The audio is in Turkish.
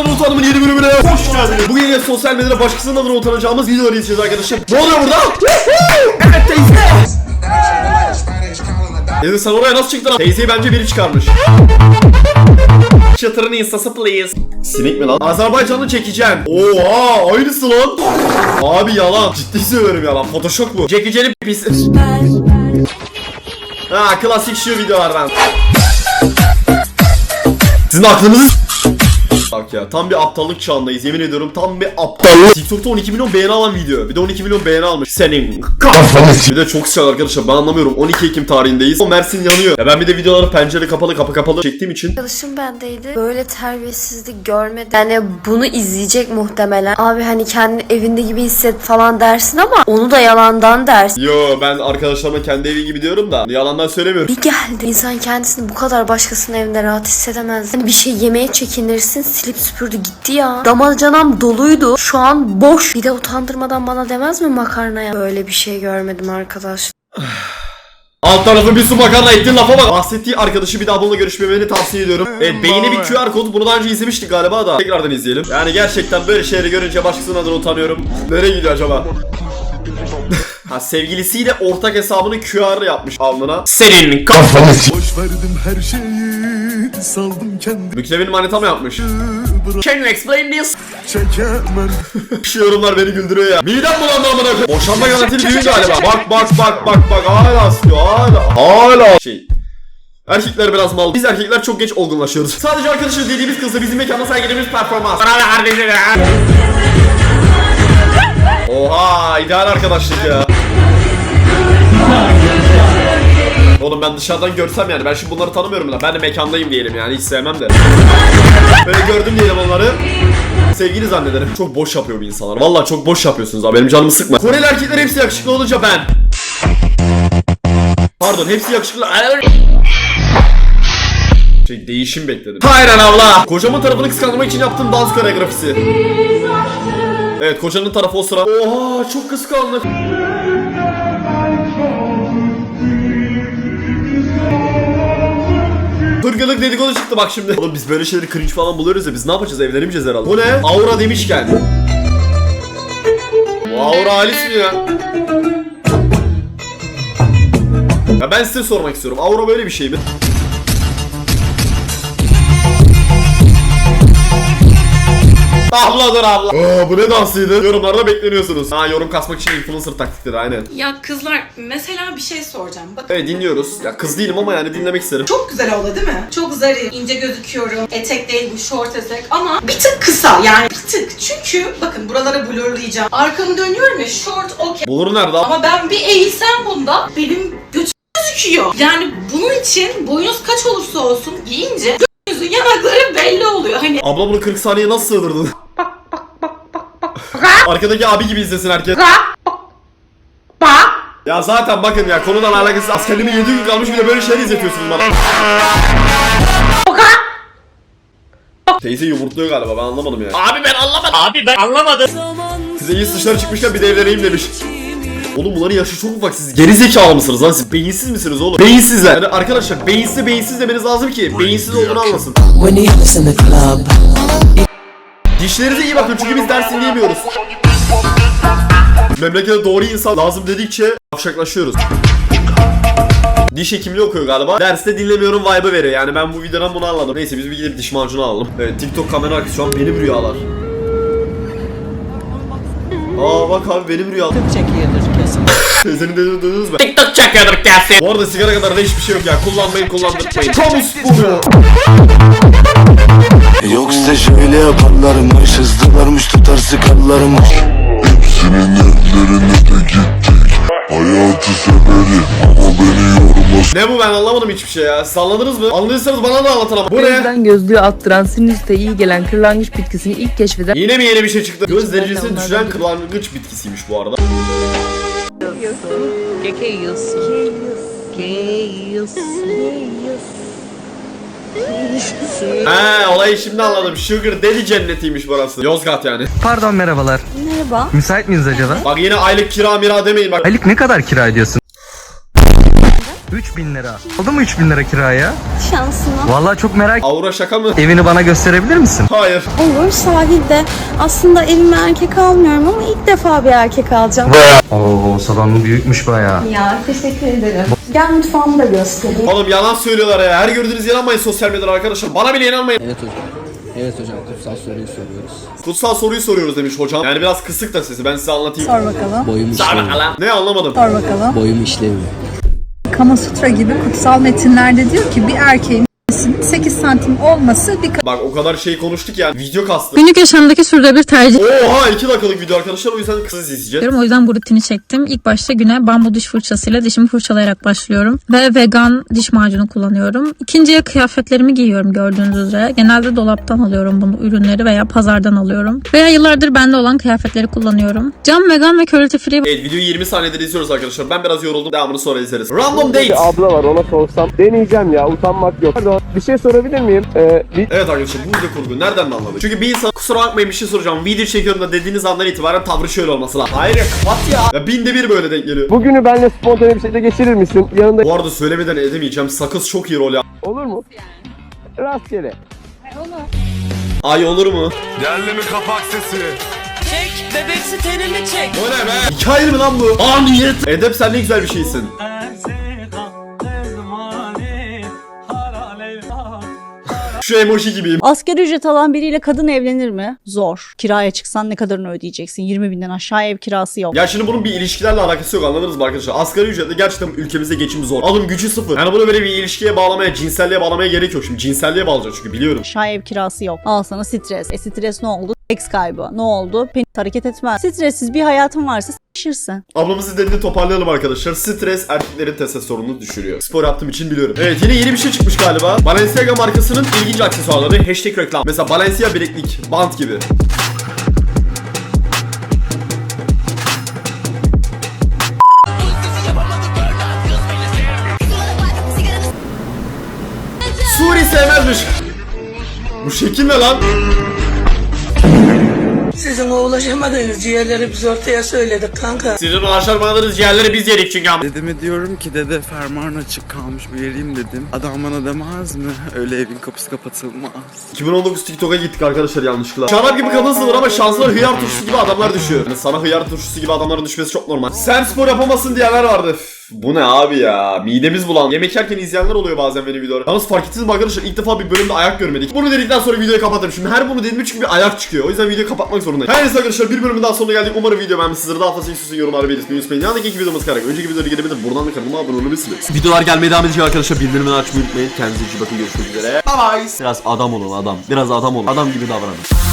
Başkasından utanımın yeni bölümüne hoş geldiniz. Bugün yine sosyal medyada başkasından utanacağımız videoları izleyeceğiz arkadaşlar. Ne oluyor burada? evet teyze. Teyze sen oraya nasıl çıktın? Teyzeyi bence biri çıkarmış. Çıtırın instası please. Sinek mi lan? Azerbaycanlı çekeceğim. Oha aynısı lan. Abi yalan. Ciddi söylüyorum yalan. Photoshop bu. Çekeceğinin pipisi. Ha klasik şu videolardan. Sizin aklınızı Bak ya tam bir aptallık çağındayız yemin ediyorum tam bir aptallık. TikTok'ta 12 milyon beğeni alan video. Bir de 12 milyon beğeni almış. Senin kafanı Bir de çok sıcak arkadaşlar ben anlamıyorum. 12 Ekim tarihindeyiz. O Mersin yanıyor. Ya ben bir de videoları pencere kapalı kapı kapalı çektiğim için. Arkadaşım bendeydi. Böyle terbiyesizlik görmedim. Yani bunu izleyecek muhtemelen. Abi hani kendi evinde gibi hisset falan dersin ama onu da yalandan dersin. Yo ben arkadaşlarıma kendi evi gibi diyorum da yalandan söylemiyorum. Bir geldi. İnsan kendisini bu kadar başkasının evinde rahat hissedemez. Hani bir şey yemeye çekinirsin silip süpürdü gitti ya. Damacanam doluydu. Şu an boş. Bir de utandırmadan bana demez mi makarnaya? Böyle bir şey görmedim arkadaş. Alt tarafı bir su makarna ettiğin lafa bak. Bahsettiği arkadaşı bir daha bununla görüşmemeni tavsiye ediyorum. Evet beyine bir QR kodu. Bunu daha önce izlemiştik galiba da. Tekrardan izleyelim. Yani gerçekten böyle şeyleri görünce başkasının adına utanıyorum. Nereye gidiyor acaba? ha sevgilisiyle ortak hesabını QR yapmış alnına. Senin kafanı Boş verdim her şeyi saldım kendimi manita mı yapmış? Can you explain this? çekemem Şu yorumlar beni güldürüyor ya. Midem bulandı amına koyayım. Boşanma garantili düğün galiba. Bak bak bak bak bak hala sıkıyor hala. Hala. Şey. Erkekler biraz mal. Biz erkekler çok geç olgunlaşıyoruz. Sadece arkadaşız dediğimiz kızla bizim mekanda sergilediğimiz performans. Bana da kardeşim ya. Oha ideal arkadaşlık ya. Oğlum ben dışarıdan görsem yani ben şimdi bunları tanımıyorum da ben de mekandayım diyelim yani hiç sevmem de. Böyle gördüm diyelim onları. Sevgili zannederim. Çok boş yapıyor bu insanlar. Vallahi çok boş yapıyorsunuz abi. Benim canımı sıkma. Koreli erkekler hepsi yakışıklı olunca ben. Pardon hepsi yakışıklı. Şey değişim bekledim. Hayran abla. Kocamın tarafını kıskandırmak için yaptığım dans koreografisi. Evet kocanın tarafı o sıra. Oha çok kıskandık. Hırgılık dedikodu çıktı bak şimdi. Oğlum biz böyle şeyleri cringe falan buluyoruz ya biz ne yapacağız evlenemeyeceğiz herhalde. Bu ne? Aura demişken. Bu Aura Alice mi ya? Ya ben size sormak istiyorum. Aura böyle bir şey mi? Abla dur abla. Aa, bu ne dansıydı? Yorumlarda bekleniyorsunuz. Ha yorum kasmak için influencer taktikleri aynen. Ya kızlar mesela bir şey soracağım. Bakın Evet dinliyoruz. Ya kız değilim ama yani dinlemek isterim. çok güzel oldu değil mi? Çok zarif, ince gözüküyorum. Etek değil bu short etek ama bir tık kısa yani bir tık. Çünkü bakın buralara blurlayacağım. Arkamı dönüyorum ya short okey. Bulur nerede? Ama ben bir eğilsem bunda benim götüm gözüküyor. Yani bunun için boyunuz kaç olursa olsun giyince gözünüzün yanakları belli oluyor. Hani Abla bunu 40 saniye nasıl sığdırdın? Arkadaki abi gibi izlesin herkes. Ya zaten bakın ya konudan alakasız askerliğime 7 gün kalmış bir de böyle şeyler izletiyorsunuz bana. Teyze yumurtluyor galiba ben anlamadım ya. Abi ben anlamadım. Abi ben anlamadım. Size iyi dışarı çıkmışken bir de evleneyim demiş. Oğlum bunların yaşı çok ufak siz geri zekalı mısınız lan siz beyinsiz misiniz oğlum? Beyinsizler. Yani arkadaşlar beyinsiz beyinsiz demeniz lazım ki beyinsiz olduğunu anlasın. Dişlerinize iyi bakın çünkü biz ders dinleyemiyoruz. Memlekete doğru insan lazım dedikçe akşaklaşıyoruz. Diş hekimliği okuyor galiba. Derste dinlemiyorum vibe'ı veriyor. Yani ben bu videodan bunu anladım. Neyse biz bir gidip diş macunu alalım. Evet TikTok kamera arkası şu an benim rüyalar. Aa bak abi benim rüyalar. Çekiyordur kesin. Teyzenin dediğini duydunuz mu? TikTok çekiyordur kesin. Bu arada sigara kadar da hiçbir şey yok ya. Kullanmayın kullandırmayın. Kamu sporu. Yoksa şöyle yaparlarmış Hızlılarmış tutar sıkarlarmış Hepsinin evlerine de gittik Hayatı severim ama beni Ne bu ben anlamadım hiçbir şey ya. Salladınız mı? Anladıysanız bana da anlatın ama. Bu ne? Gözden gözlüğü attıran sinüste iyi gelen kırlangıç bitkisini ilk keşfeden Yine mi yeni bir şey çıktı? Göz derecesini düşüren kırlangıç bitkisiymiş bu arada. He olayı şimdi anladım. Sugar Daddy cennetiymiş burası. Yozgat yani. Pardon merhabalar. Merhaba. Müsait miyiz acaba? Bak yine aylık kira mira demeyin bak. Aylık ne kadar kira ediyorsun? 3000 lira. Oldu mu 3000 lira kiraya? Şansına. Vallahi çok merak Aura şaka mı? Evini bana gösterebilir misin? Hayır. Olur sahilde. Aslında evime erkek almıyorum ama ilk defa bir erkek alacağım. Oo salonu büyükmüş bayağı. Ya teşekkür ederim. Gel mutfağımı da göstereyim. Oğlum yalan söylüyorlar ya. Her gördüğünüz inanmayın sosyal medyada arkadaşlar. Bana bile inanmayın. Evet hocam. Evet hocam kutsal soruyu soruyoruz. Kutsal soruyu soruyoruz demiş hocam. Yani biraz kısık da sesi. Ben size anlatayım. Sor bakalım. Boyum Sor bakalım. Ne anlamadım. Sor bakalım. Boyum işlevi. Kama Sutra gibi kutsal metinlerde diyor ki bir erkeğin 8 santim olması bir Bak o kadar şey konuştuk ya. Video kastı. Günlük yaşamdaki sürdürülebilir tercih Oha 2 dakikalık video arkadaşlar. O yüzden kısa izleyeceğiz. ediyorum. O yüzden bu rutini çektim. İlk başta güne bambu diş fırçasıyla dişimi fırçalayarak başlıyorum. Ve vegan diş macunu kullanıyorum. İkinciye kıyafetlerimi giyiyorum gördüğünüz üzere. Genelde dolaptan alıyorum bunu ürünleri veya pazardan alıyorum. Veya yıllardır bende olan kıyafetleri kullanıyorum. Cam vegan ve cruelty free Evet videoyu 20 saniyede izliyoruz arkadaşlar. Ben biraz yoruldum. Devamını sonra izleriz. Random date. abla var ona sorsam deneyeceğim ya utanmak yok. Pardon bir şey sorabilir miyim? Ee, bir Evet arkadaşlar bu video kurgu nereden anladık? Çünkü bir insan kusura bakmayın bir şey soracağım. Video çekiyorum da dediğiniz andan itibaren tavrı şöyle olması lazım. Hayır ya kapat ya. Ya binde bir böyle denk geliyor. bugünü benimle spontane bir şekilde geçirir misin? Yanında Bu arada söylemeden edemeyeceğim. Sakız çok iyi rol ya. olur mu? Rastgele. Ay olur mu? Geldi mi kapak sesi? O ne be? Hikaye mi lan bu? Aa niyet. Edep sen ne güzel bir şeysin. Şu emoji gibiyim. Asgari ücret alan biriyle kadın evlenir mi? Zor. Kiraya çıksan ne kadarını ödeyeceksin? 20 binden aşağı ev kirası yok. Ya şimdi bunun bir ilişkilerle alakası yok anladınız mı arkadaşlar? Asgari ücretle gerçekten ülkemizde geçim zor. Alım gücü sıfır. Yani bunu böyle bir ilişkiye bağlamaya, cinselliğe bağlamaya gerek yok. Şimdi cinselliğe bağlayacak çünkü biliyorum. Aşağı ev kirası yok. Al sana stres. E stres ne oldu? Seks kaybı. Ne oldu? Penis hareket etmez. Stressiz bir hayatın varsa s**şirsin. Ablamızın dediğini toparlayalım arkadaşlar. Stres erkeklerin testosteronunu düşürüyor. Spor yaptığım için biliyorum. Evet yine yeni bir şey çıkmış galiba. Balenciaga markasının ilginç aksesuarları. Hashtag reklam. Mesela Balenciaga bileklik, bant gibi. Suri sevmezmiş. Bu şekil ne lan? Sizin o ulaşamadığınız ciğerleri biz ortaya söyledik kanka. Sizin o aşarmadığınız ciğerleri biz yedik çünkü ama. Dedeme diyorum ki dede fermuarın açık kalmış bir vereyim dedim. Adam bana demez mi? Öyle evin kapısı kapatılmaz. 2019 TikTok'a gittik arkadaşlar yanlışlıkla. Şarap gibi kadınsınlar ama şanslar hıyar turşusu gibi adamlar düşüyor. Yani sana hıyar turşusu gibi adamların düşmesi çok normal. Sen spor yapamasın diyenler vardı. Bu ne abi ya? Midemiz bulan. Yemek yerken izleyenler oluyor bazen benim videoları. Yalnız fark ettiniz mi arkadaşlar? İlk defa bir bölümde ayak görmedik. Bunu dedikten sonra videoyu kapattım. Şimdi her bunu dediğim çünkü bir ayak çıkıyor. O yüzden videoyu kapatmak zorundayım. Her neyse arkadaşlar bir bölümün daha sonuna geldik. Umarım video beğenmişsinizdir. Daha fazla istiyorsanız yorumlara belirtmeyi unutmayın. Yanındaki iki videomuz karak. Önceki videoları gelebilir. Buradan da kanalıma abone olabilirsiniz. Videolar gelmeye devam edecek arkadaşlar. Bildirimleri açmayı unutmayın. Kendinize iyi bakın. Görüşmek üzere. Bye bye. Biraz adam olun adam. Biraz adam olun. Adam gibi davranın.